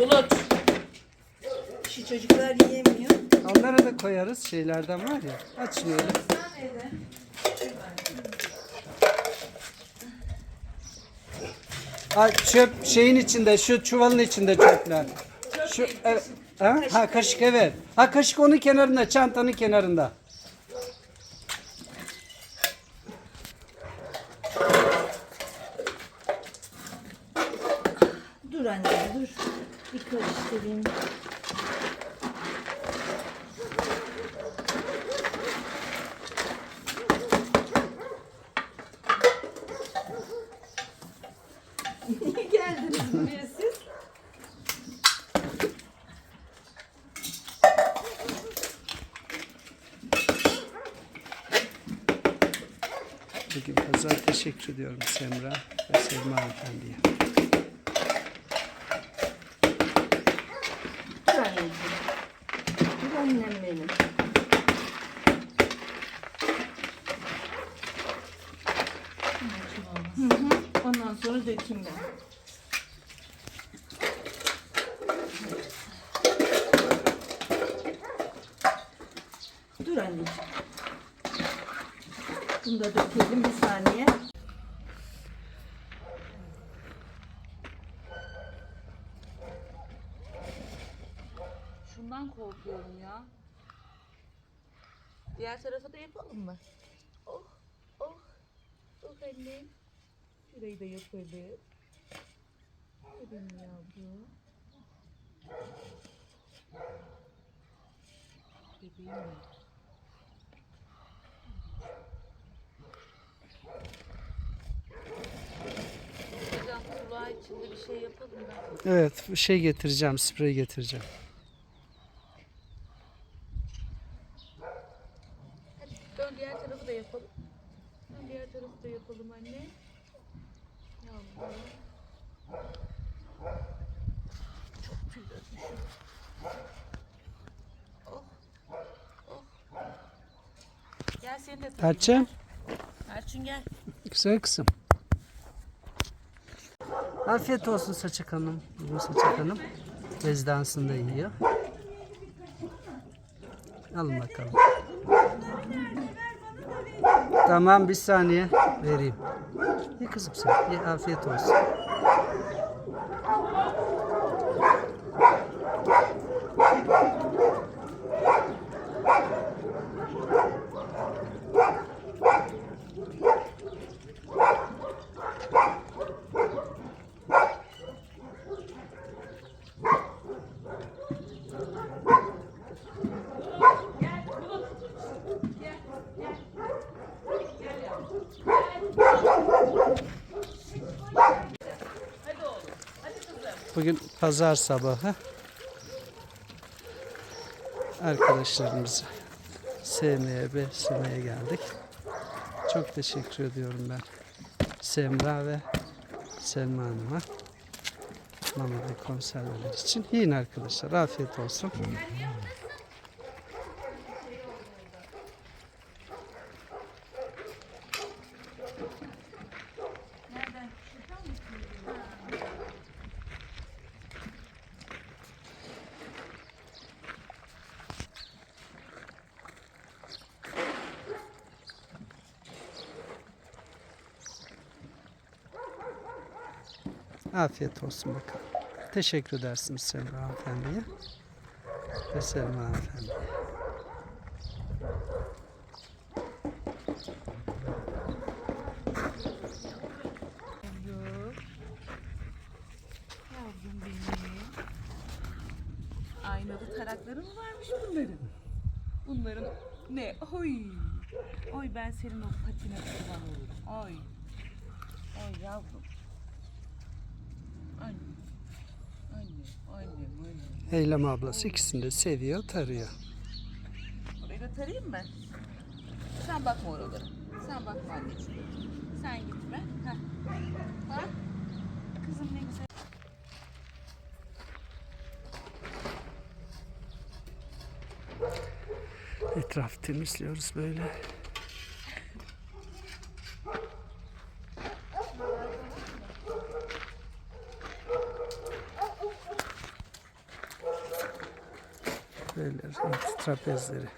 Bulut. Şu çocuklar yiyemiyor. Onlara da koyarız şeylerden var ya. Aç öyle. Ha, çöp şeyin içinde, şu çuvalın içinde çöpler. Şu evet. Ha, ha kaşık evet. Ha kaşık onun kenarında, çantanın kenarında. Dur anne dur. Bir karıştırayım. Niye geldiniz buraya siz? Bugün pazar teşekkür ediyorum Semra ve Selma anneciğim. Dur annem benim. Hı hı. Ondan sonra dökeyim ben. Dur anneciğim. Bunu da dökelim bir saniye. Şundan korkuyorum ya. Diğer tarafa da yapalım mı? Oh, oh, oh annem. Şurayı da yapalım. Benim yavrum. Bebeğim mi? İçinde bir şey yapalım da. Evet, şey getireceğim, sprey getireceğim. Hadi dön diğer tarafı da yapalım. Dön diğer tarafı da yapalım anne. Yavrum. Çok tüy dökmüşüm. Oh. Oh. Gel seni de tutayım. Erçem, Erçin gel. güzel kızım. Afiyet olsun Saçak Hanım. Bugün Saçak Hanım rezidansında yiyor. Alın bakalım. Tamam bir saniye vereyim. Ye kızım sen. Ye afiyet olsun. Bugün pazar sabahı arkadaşlarımızı sevmeye, beslemeye geldik. Çok teşekkür ediyorum ben Semra ve Selma Hanım'a mama ve konserveler için. Yiyin arkadaşlar. Afiyet olsun. Afiyet olsun bakalım. Teşekkür edersiniz Semra Hanımefendi'ye ve Selma Hanımefendi'ye. Yavrum benim. Aynalı tarakları mı varmış bunların? Bunların ne? Oy. Oy ben senin o patine kurban olurum. Oy. Oy yavrum. Anne. Anne, annem, annem. Eylem ablası ikisini de seviyor, tarıyor. Orayı da tarayayım mı? Sen bakma oralara. Sen bakma anneciğim. Sen gitme. Heh. Bak. Kızım ne güzel. Etrafı temizliyoruz. Böyle trapezleri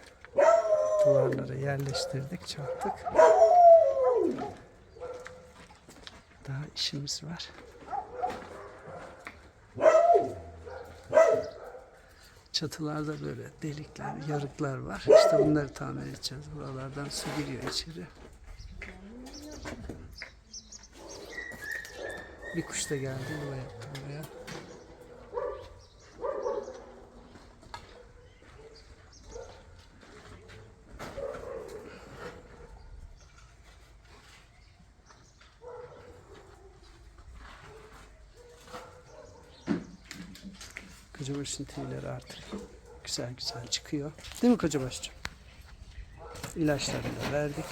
duvarlara yerleştirdik, çaktık. Daha işimiz var. Çatılarda böyle delikler, yarıklar var. İşte bunları tamir edeceğiz. Buralardan su giriyor içeri. Bir kuş da geldi, yuva yaptı buraya. Kocabaşın tüyleri artık güzel güzel çıkıyor. Değil mi Kocabaş'cığım? İlaçlarını da verdik.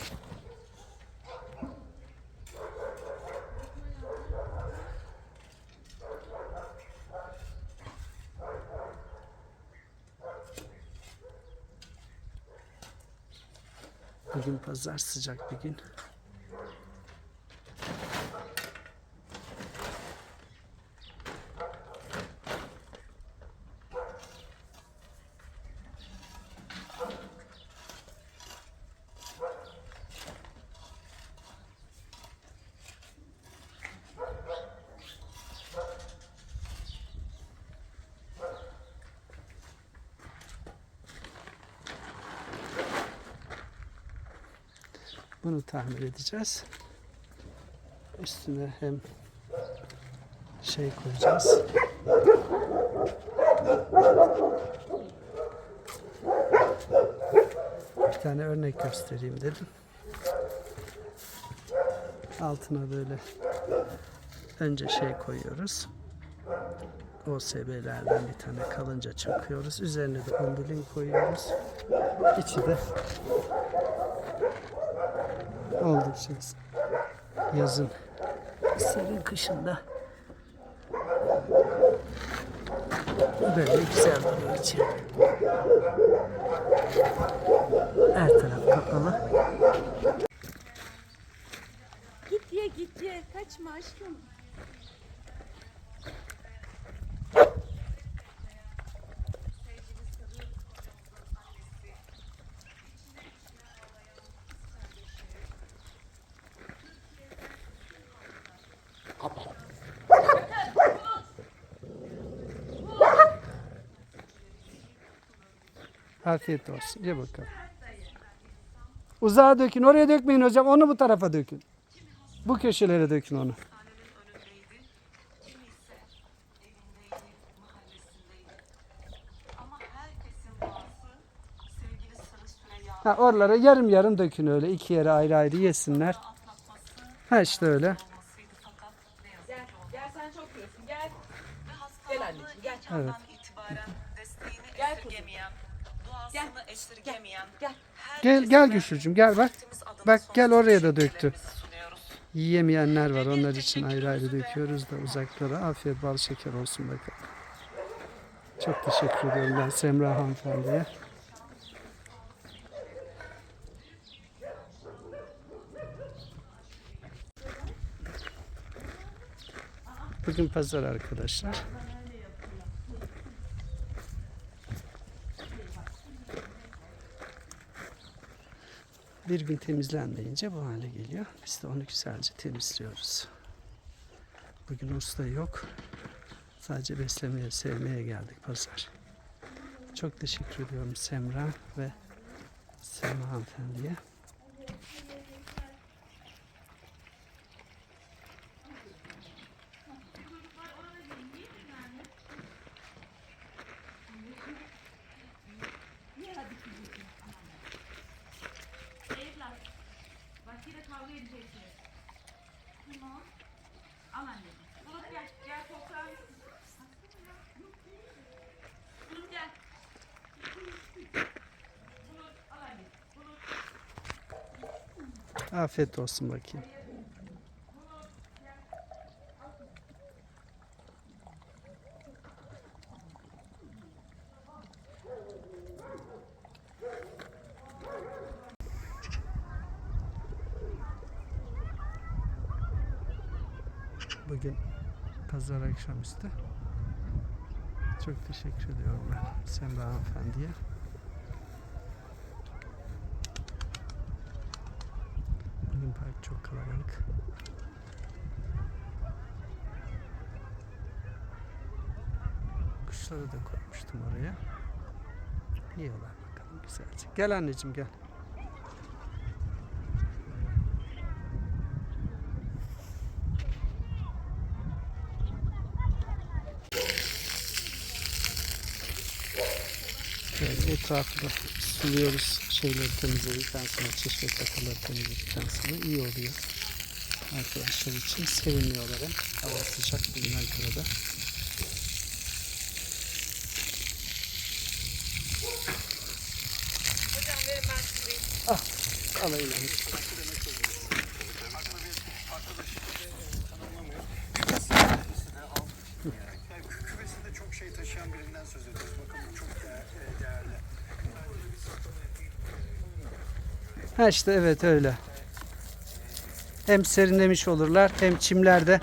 Bugün pazar sıcak bir gün. Bunu tamir edeceğiz. Üstüne hem şey koyacağız. Bir tane örnek göstereyim dedim. Altına böyle önce şey koyuyoruz. OSB'lerden bir tane kalınca çakıyoruz. Üzerine de ondulin koyuyoruz. İçi de oldukça yazın serin kışında böyle güzel duruyor içi. Her taraf kapalı. Git ye git ye. Kaçma aşkım. Afiyet olsun. Ye bakalım. Uzağa dökün. Oraya dökmeyin hocam. Onu bu tarafa dökün. Bu köşelere dökün onu. Ha, oralara yarım yarım dökün öyle. iki yere ayrı ayrı yesinler. Ha işte öyle. yazık Gel. Gel esirgemeyen, Gel. Gel gel Güçlücüm gel bak. Bak, gel oraya da döktü. Yiyemeyenler var. Onlar için ayrı ayrı döküyoruz da uzaklara. Afiyet bal şeker olsun bakalım. Çok teşekkür ediyorum ben Semra hanımefendiye. Bugün pazar arkadaşlar. Bir gün temizlenmeyince bu hale geliyor. Biz de onu güzelce temizliyoruz. Bugün usta yok. Sadece beslemeye, sevmeye geldik pazar. Çok teşekkür ediyorum Semra ve Semra hanımefendiye. Bak yine kavga edeceksiniz. Al anneciğim. Bulut gel. Gel toprağın. Bulut gel. Bulut al anneciğim. Bulut. Afiyet olsun bakayım. Bugün pazar akşamüstü. Çok teşekkür ediyorum ben Semra hanımefendiye. Bugün park çok kalabalık. Kuşları da koymuştum oraya. Yiyorlar bakalım güzelce. Gel anneciğim gel. Şöyle etrafı da suluyoruz. Şeyleri temizledikten sonra, çeşme takıları temizledikten sonra iyi oluyor. Arkadaşlar için seviniyorlar hem. Hava sıcak bugün Ankara'da. Ah, alayım. Yani kü- küvesinde çok şey taşıyan birinden söz ediyoruz. Bakın bu çok değer- e, değerli. Ha işte evet öyle. Hem serinlemiş olurlar hem çimlerde.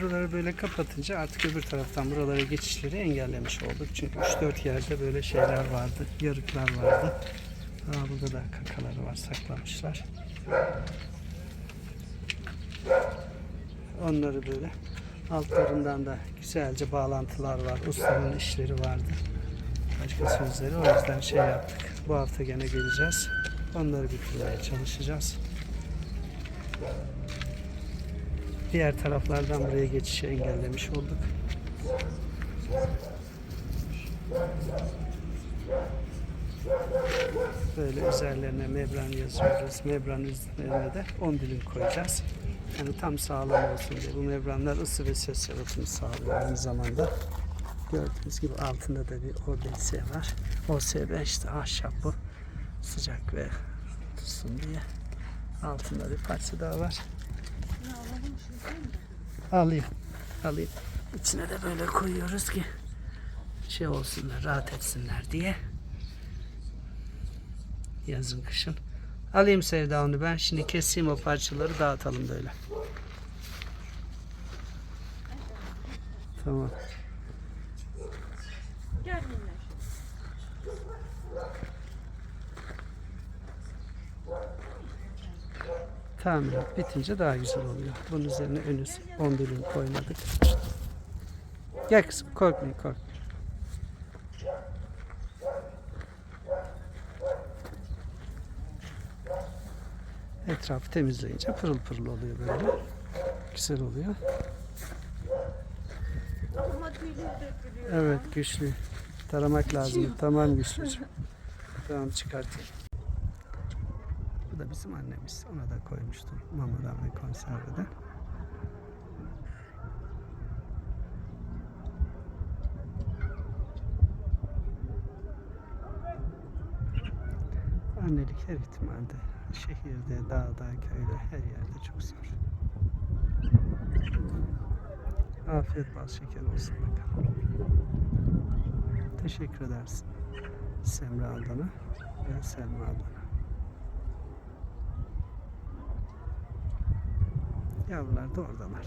Buraları böyle kapatınca artık öbür taraftan buralara geçişleri engellemiş olduk. Çünkü 3-4 yerde böyle şeyler vardı, yarıklar vardı. Aa, burada da kakaları var, saklamışlar. Onları böyle altlarından da güzelce bağlantılar var. Ustanın işleri vardı. Başka sözleri. O yüzden şey yaptık. Bu hafta gene geleceğiz. Onları bitirmeye çalışacağız. Diğer taraflardan buraya geçişi engellemiş olduk. Böyle üzerlerine membran yazıyoruz. Membran üzerine de 10 dilim koyacağız. Yani tam sağlam olsun diye. Bu membranlar ısı ve ses yalıtımı sağlıyor aynı zamanda. Gördüğünüz gibi altında da bir OBS var. OSB işte ahşap bu. Sıcak ve tutsun diye. Altında bir parça daha var. Alayım. Alayım. İçine de böyle koyuyoruz ki şey olsunlar, rahat etsinler diye. Yazın kışın. Alayım Sevda onu ben. Şimdi keseyim o parçaları dağıtalım böyle. Tamam. Tamirat bitince daha güzel oluyor. Bunun üzerine önü 10 dilim koymadık. Gel kızım korkmayın korkmayın. Etrafı temizleyince pırıl pırıl oluyor böyle. Güzel oluyor. Evet güçlü. Taramak lazım. Tamam güçlücüm. Tamam çıkartayım. Bizim annemiz. Ona da koymuştum mamadan ve konserveden. Annelik her ihtimalde. Şehirde, dağda, köyde, her yerde çok zor. Afiyet bal şeker olsun bakalım. Teşekkür edersin. Semra Adan'a ve Selma Adan'a. Yavrular da oradalar.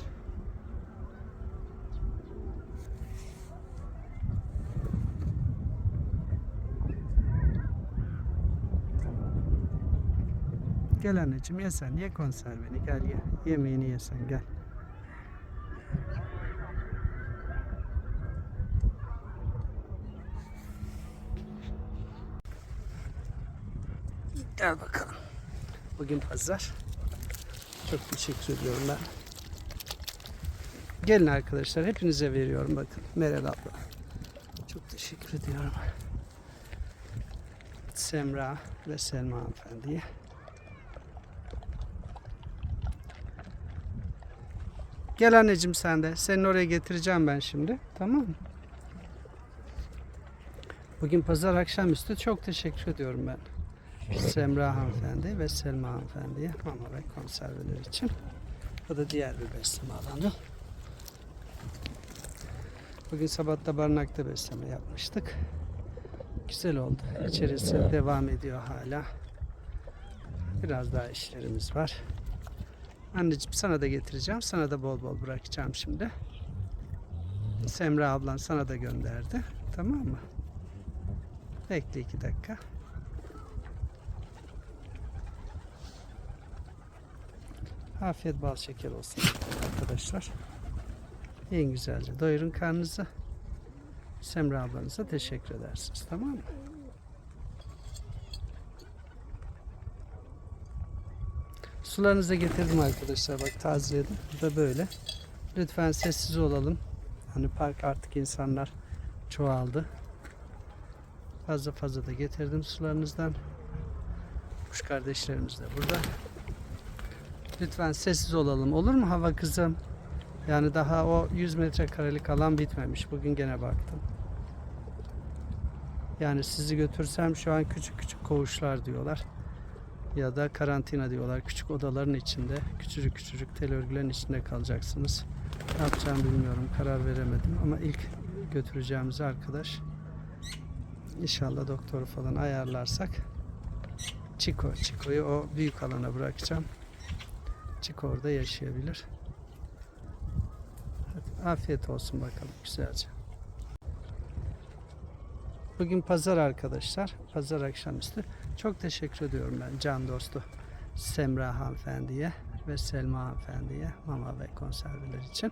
Gel anneciğim ye sen ye konserveni gel ye. Yemeğini ye sen gel. Gel bakalım. Bugün pazar. Çok teşekkür ediyorum ben. Gelin arkadaşlar hepinize veriyorum bakın. Meral abla. Çok teşekkür ediyorum. Semra ve Selma hanımefendiye. Gel anneciğim sen de. Seni oraya getireceğim ben şimdi. Tamam mı? Bugün pazar akşamüstü çok teşekkür ediyorum ben. Semra hanımefendi ve Selma hanımefendiye mama ve konserveler için. Bu da diğer bir besleme alanı. Bugün sabah da barınakta besleme yapmıştık. Güzel oldu. İçerisi devam ediyor hala. Biraz daha işlerimiz var. Anneciğim sana da getireceğim. Sana da bol bol bırakacağım şimdi. Semra ablan sana da gönderdi. Tamam mı? Bekle iki dakika. Afiyet bal şeker olsun arkadaşlar. Yiyin güzelce. Doyurun karnınızı. Semra ablanıza teşekkür edersiniz. Tamam mı? Sularınızı getirdim arkadaşlar. Bak tazeledim. Bu da böyle. Lütfen sessiz olalım. Hani park artık insanlar çoğaldı. Fazla fazla da getirdim sularınızdan. Kuş kardeşlerimiz de burada. Lütfen sessiz olalım. Olur mu hava kızım? Yani daha o 100 metrekarelik alan bitmemiş. Bugün gene baktım. Yani sizi götürsem şu an küçük küçük koğuşlar diyorlar. Ya da karantina diyorlar. Küçük odaların içinde, küçücük küçücük tel örgülerin içinde kalacaksınız. Ne yapacağımı bilmiyorum. Karar veremedim ama ilk götüreceğimiz arkadaş İnşallah doktoru falan ayarlarsak Çiko, Çiko'yu o büyük alana bırakacağım. Çiko orada yaşayabilir. Hadi afiyet olsun bakalım güzelce. Bugün pazar arkadaşlar. Pazar akşamüstü. Çok teşekkür ediyorum ben can dostu Semra hanımefendiye ve Selma hanımefendiye mama ve konserveler için.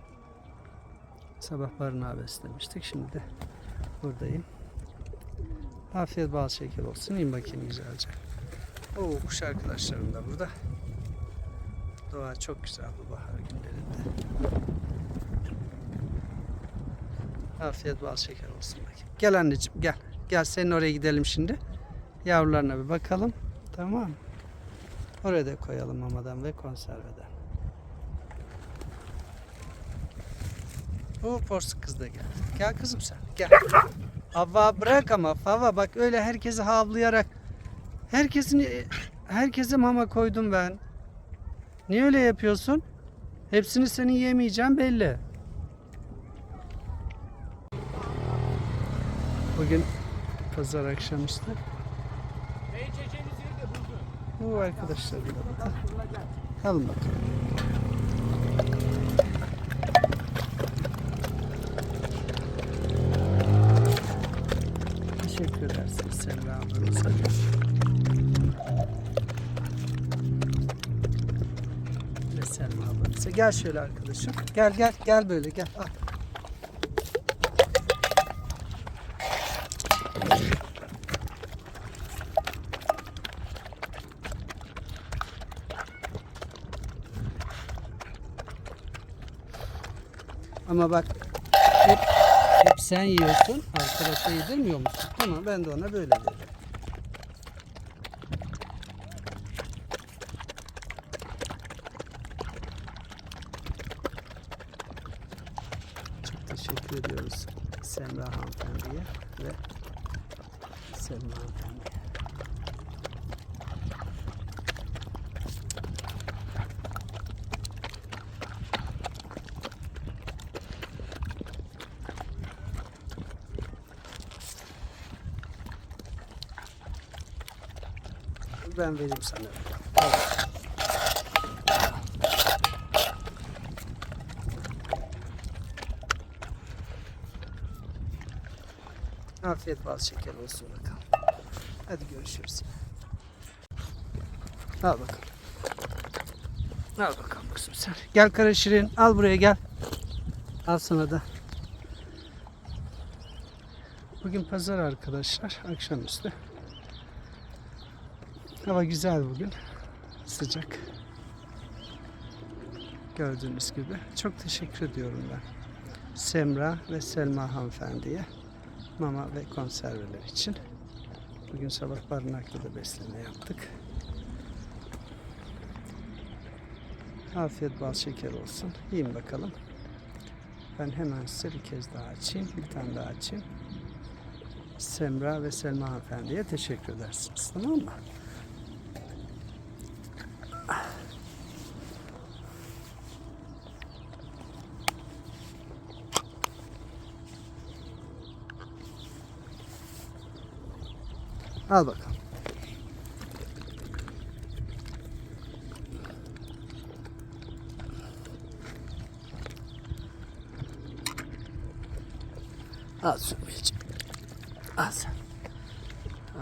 Sabah barınağı beslemiştik. Şimdi de buradayım. Afiyet bal şeker olsun. İn bakayım güzelce. Oo, kuş arkadaşlarım da burada. Doğa çok güzel bu bahar günlerinde. Afiyet bal şeker olsun bakayım. Gel anneciğim gel. Gel senin oraya gidelim şimdi. Yavrularına bir bakalım. Tamam? Oraya da koyalım mamadan ve konserveden. O porsuk kız da geldi. Gel kızım sen. Gel. Hava bırak ama Fava bak öyle herkesi havlayarak herkesin herkese mama koydum ben. Niye öyle yapıyorsun? Hepsini senin yemeyeceğim belli. Bugün pazar akşamüstü. Bu arkadaşlar. Alın bakalım. Gel şöyle arkadaşım. Gel gel gel böyle gel. Al. Ama bak hep, hep sen yiyorsun. Arkadaşa yedirmiyor musun? Tamam ben de ona böyle veririm. Çok teşekkür ediyoruz Semra hanımefendiye ve Selma hanımefendiye. Ben vereyim sana. Afiyet bal şeker olsun bakalım. Hadi görüşürüz. Al bakalım. Al bakalım kızım sen. Gel kara şirin. Al buraya gel. Al sana da. Bugün pazar arkadaşlar. Akşamüstü. Hava güzel bugün. Sıcak. Gördüğünüz gibi. Çok teşekkür ediyorum ben. Semra ve Selma hanımefendiye mama ve konserveler için. Bugün sabah barınakta da besleme yaptık. Afiyet bal şeker olsun. Yiyin bakalım. Ben hemen size bir kez daha açayım. Bir tane daha açayım. Semra ve Selma hanımefendiye teşekkür edersiniz. Tamam mı? Al bakalım. Al Sümeyciğim. Al sen.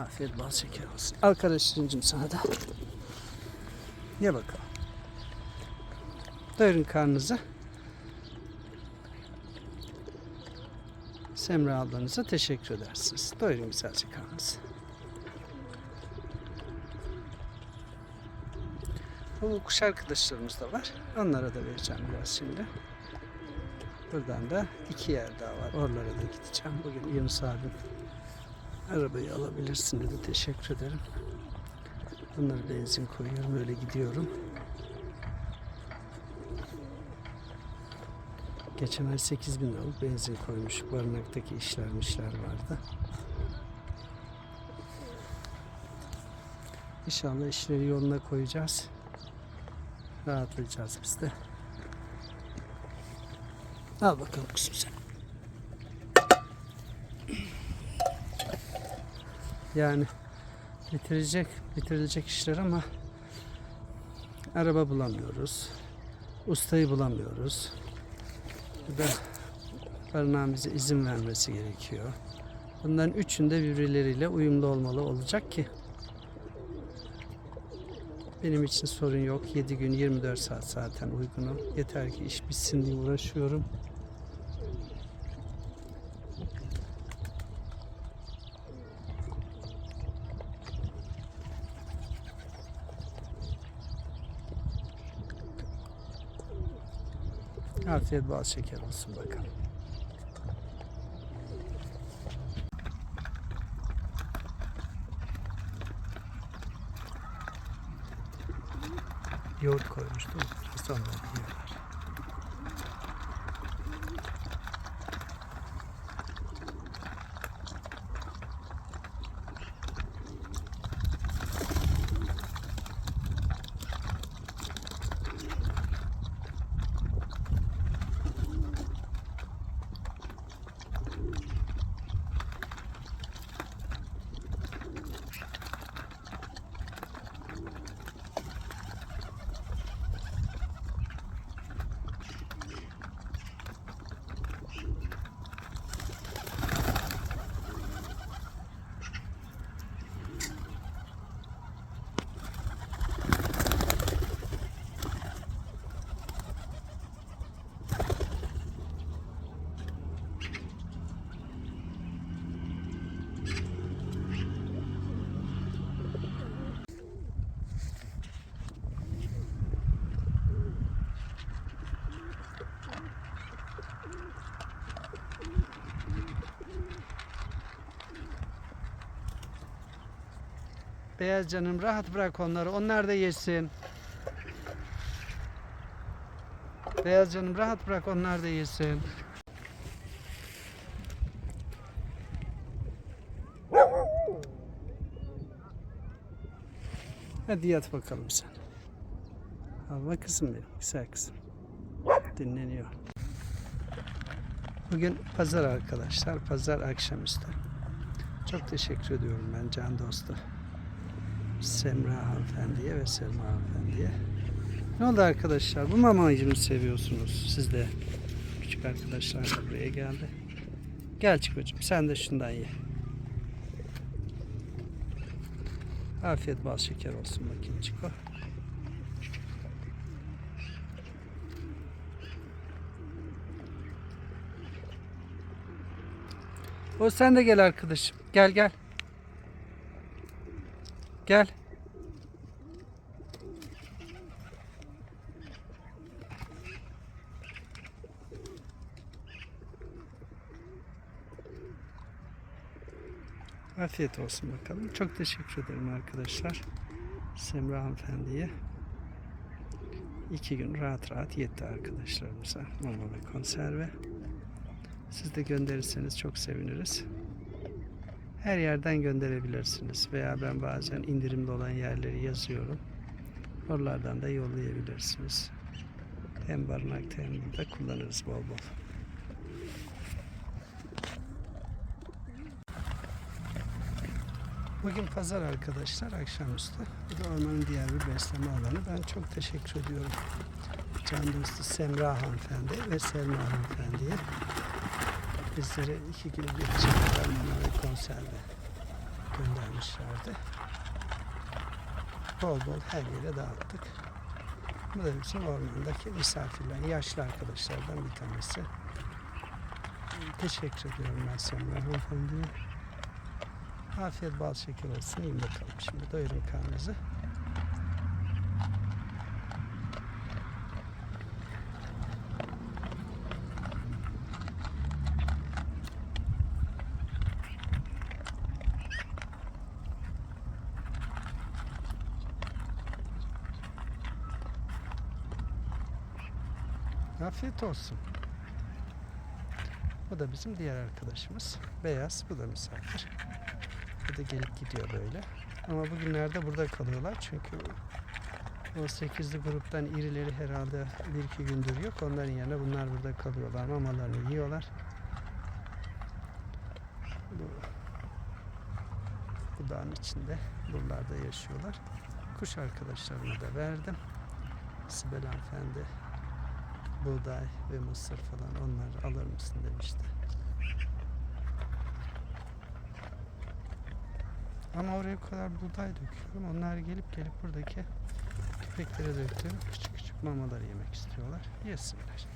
Afiyet bal şeker olsun. Al kardeşlerimcim sana da. Ye bakalım. Doyurun karnınızı. Semra ablanıza teşekkür edersiniz. Doyurun güzelce karnınızı. Bu kuş arkadaşlarımız da var. Onlara da vereceğim biraz şimdi. Buradan da iki yer daha var. Oralara da gideceğim. Bugün Yunus abim arabayı alabilirsin dedi. Teşekkür ederim. Bunları benzin koyuyorum. Öyle gidiyorum. Geçen ay 8 bin liralık benzin koymuştuk. Barınaktaki işler mişler vardı. İnşallah işleri yoluna koyacağız. Rahatlayacağız biz de. Al bakalım kızım sen. Yani bitirecek, bitirilecek işler ama araba bulamıyoruz. Ustayı bulamıyoruz. Bu da barınağın bize izin vermesi gerekiyor. Bunların üçünde birbirleriyle uyumlu olmalı olacak ki benim için sorun yok. 7 gün 24 saat zaten uygunum. Yeter ki iş bitsin diye uğraşıyorum. Afiyet bal şeker olsun bakalım. Yoğurt koymuştum. Sonra yiyorlar. Beyaz canım rahat bırak onları. Onlar da yesin. Beyaz canım rahat bırak onlar da yesin. Hadi yat bakalım sen. Hava kızım benim. Güzel kızım. Dinleniyor. Bugün pazar arkadaşlar. Pazar akşamüstü. Çok teşekkür ediyorum ben Can Dostu. Semra hanımefendiye ve Selma hanımefendiye. Ne oldu arkadaşlar? Bu mamayı mı seviyorsunuz siz de? Küçük arkadaşlar da buraya geldi. Gel Çikocuğum sen de şundan ye. Afiyet bal şeker olsun bakayım Çiko. O sen de gel arkadaşım. Gel gel. Gel. Afiyet olsun bakalım. Çok teşekkür ederim arkadaşlar. Semra hanımefendiye. iki gün rahat rahat yetti arkadaşlarımıza mama ve konserve. Siz de gönderirseniz çok seviniriz. Her yerden gönderebilirsiniz veya ben bazen indirimli olan yerleri yazıyorum. Oralardan da yollayabilirsiniz. Hem barınakta hem burada kullanırız bol bol. Bugün pazar arkadaşlar akşamüstü. Bu da ormanın diğer bir besleme alanı. Ben çok teşekkür ediyorum. Can dostu Semra hanımefendi ve Selma hanımefendiye. Bizlere iki kilo bir çift ve konserve göndermişlerdi. Bol bol her yere dağıttık. Bu da bizim ormandaki misafirler, yaşlı arkadaşlardan bir tanesi. Teşekkür ediyorum ben Semra hanımefendiye. Afiyet bal şeker olsun. Yiyin bakalım şimdi. Doyurun karnınızı. Afiyet olsun. Bu da bizim diğer arkadaşımız. Beyaz. Bu da misafir. Bu da gelip gidiyor böyle. Ama bugünlerde burada kalıyorlar çünkü o 8'li gruptan irileri herhalde bir iki gündür yok. Onların yerine bunlar burada kalıyorlar. Mamalarını yiyorlar. Bu, bu dağın içinde buralarda yaşıyorlar. Kuş arkadaşlarımı da verdim. Sibel hanımefendi buğday ve mısır falan onları alır mısın demişti. Ama oraya kadar buğday döküyorum. Onlar gelip gelip buradaki köpeklere döktüğüm küçük küçük mamaları yemek istiyorlar. Yesinler.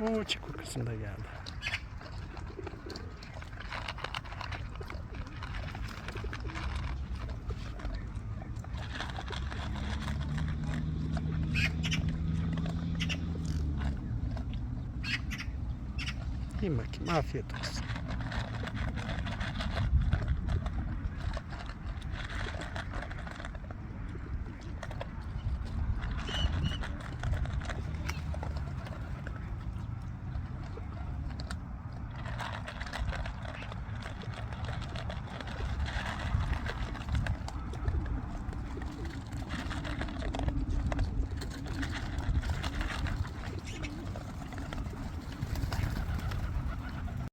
Oo çiko kızım da geldi. Yiyin bakayım afiyet olsun.